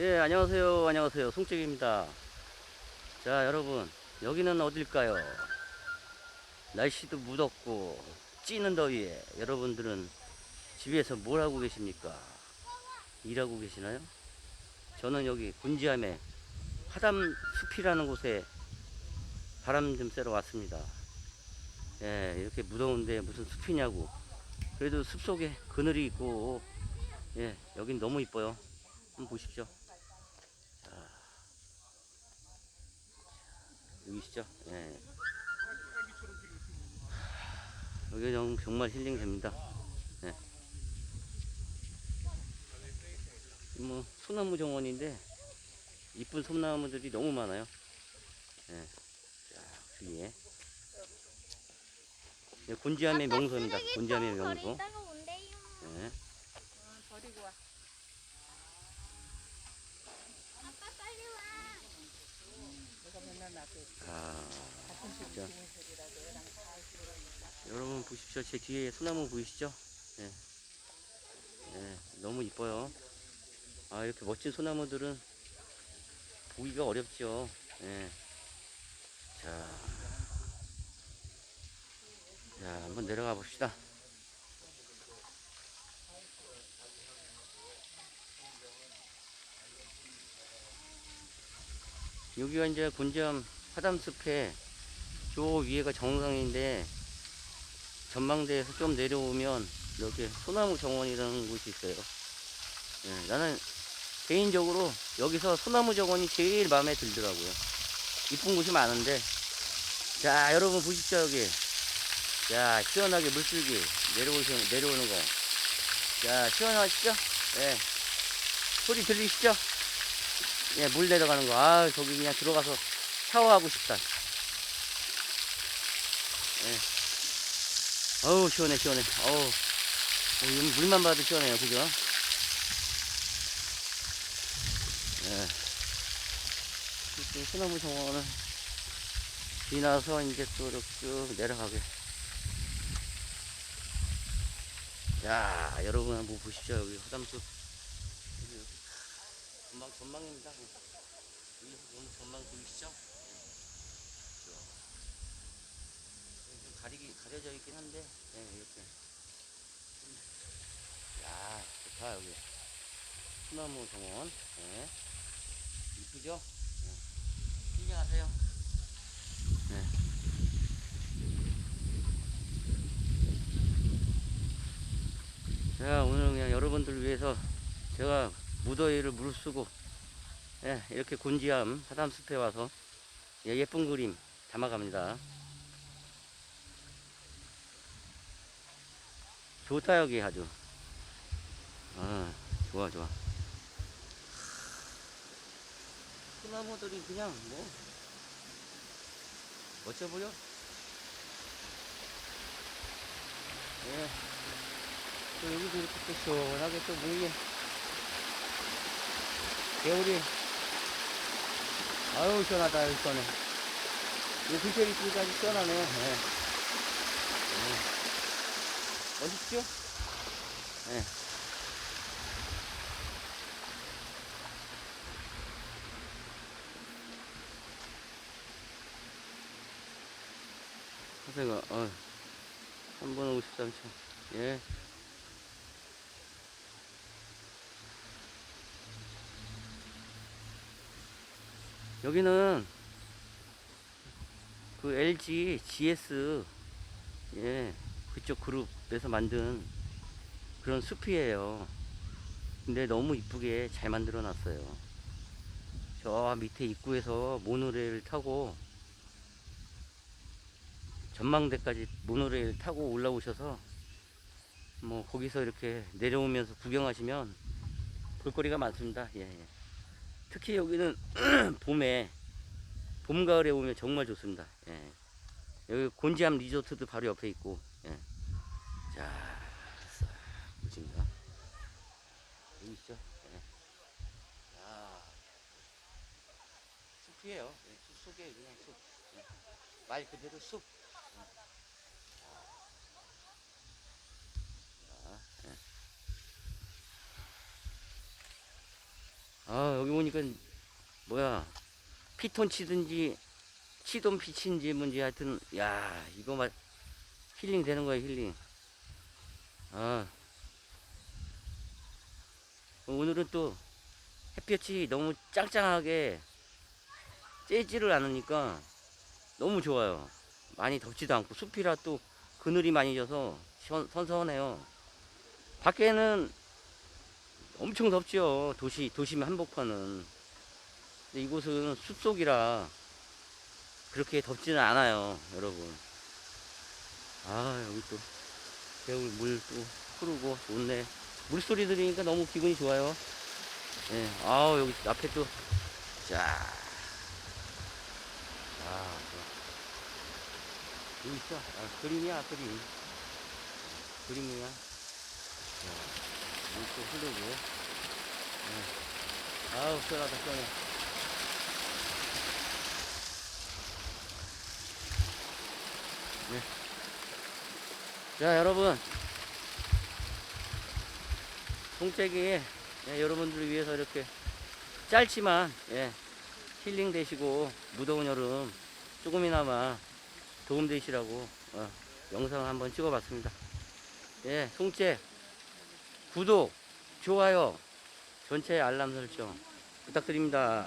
예, 안녕하세요. 안녕하세요. 송책입니다. 자, 여러분. 여기는 어딜까요? 날씨도 무덥고 찌는 더위에 여러분들은 집에서 뭘 하고 계십니까? 일하고 계시나요? 저는 여기 군지함에 화담 숲이라는 곳에 바람 좀 쐬러 왔습니다. 예, 이렇게 무더운데 무슨 숲이냐고. 그래도 숲 속에 그늘이 있고, 예, 여긴 너무 이뻐요. 한번 보십시오. 여기시죠? 예. 여기 정- 정말 힐링 됩니다. 예. 뭐, 소나무 정원인데, 이쁜 소나무들이 너무 많아요. 예. 자, 주위에. 예, 곤지암의 명소입니다. 곤지암의 명소. 버리다가 온대요. 예. 버리고 와. 아빠 빨리 와. 내가 맨날 나한테 아, 진짜. 여러분 보십시오. 제 뒤에 소나무 보이시죠? 예. 예, 너무 이뻐요. 아, 이렇게 멋진 소나무들은 보기가 어렵죠. 예. 자. 자, 한번 내려가 봅시다. 여기가 이제 곤지 암 화담숲에 저 위에가 정상인데 전망대에서 좀 내려오면 여기 소나무 정원이라는 곳이 있어요. 예, 나는 개인적으로 여기서 소나무 정원이 제일 마음에 들더라고요. 이쁜 곳이 많은데 자 여러분 보십시오 여기 자 시원하게 물줄기 내려오시 내려오는 거. 자 시원하시죠? 예. 소리 들리시죠? 예, 물 내려가는 거. 아, 저기 그냥 들어가서 샤워하고 싶다. 예. 어우, 시원해, 시원해. 어우, 어, 이 물만 봐도 시원해요. 그죠? 예. 이렇게 소나무 정원을 지나서 이제 또 이렇게 쭉 내려가게. 자, 여러분 한번 보십시오. 여기. 여기 전망, 전망입니다. 여기 전망 보이시죠? 여기 좀 가려져 있긴 한데, 네, 이렇게. 야, 좋다, 여기. 소나무 정원. 네. 이쁘죠? 네. 힐링하세요. 네. 자, 오늘 그냥 여러분들 위해서 제가 무더위를 무릅쓰고 예, 이렇게 곤지암 사담숲에 와서 예, 예쁜 그림 담아갑니다. 좋다 여기 아주. 아 좋아 좋아. 소나무들이 그냥 뭐 멋져 보여. 예. 또 여기도 이렇게 또 시원하게 또 물이 개울이 아유 시원하다 아유, 시원해 이 근처에 있으니까 시원하네 예. 예. 멋있죠? 예. 선생아 어. 3번 53초 예 여기는 그 LG GS 예 그쪽 그룹 에서 만든 그런 숲이에요. 근데 너무 이쁘게 잘 만들어 놨어요. 저 밑에 입구에서 모노레일 타고 전망대까지 모노레일 타고 올라오셔서 뭐 거기서 이렇게 내려오면서 구경하시면 볼거리가 많습니다. 예, 예. 특히 여기는 봄에 봄 가을에 오면 정말 좋습니다. 예. 여기 곤지암 리조트도 바로 옆에 있고 예. 자. 여기 있죠? 예. 야 숲이에요. 예, 숲 속에 그냥 숲. 예. 말 그대로 숲. 예. 자, 예. 아 여기 보니까 뭐야 피톤 치든지 치돈 피치인지 뭔지 하여튼 야 이거 막 힐링 되는 거야 힐링 아. 오늘은 또 햇볕이 너무 짱짱하게 쬐지를 않으니까 너무 좋아요. 많이 덥지도 않고 숲이라 또 그늘이 많이 져서 선선해요. 밖에는 엄청 덥죠 도시 도심 한복판은. 근데 이곳은 숲속이라 그렇게 덥지는 않아요 여러분. 아 여기 또 겨울 물또 흐르고 좋네 물소리 들으니까 너무 기분이 좋아요 예, 아 여기 앞에 또 자. 아. 여기 있어. 아, 그림이야, 그림. 그림이야. 자, 물도 흐르고. 예. 아우, 시원하다, 시원해. 자, 여러분. 송재기, 예, 여러분들을 위해서 이렇게 짧지만, 예, 힐링 되시고, 무더운 여름 조금이나마 도움 되시라고, 어, 영상을 한번 찍어 봤습니다. 예, 송재, 구독, 좋아요, 전체 알람 설정 부탁드립니다.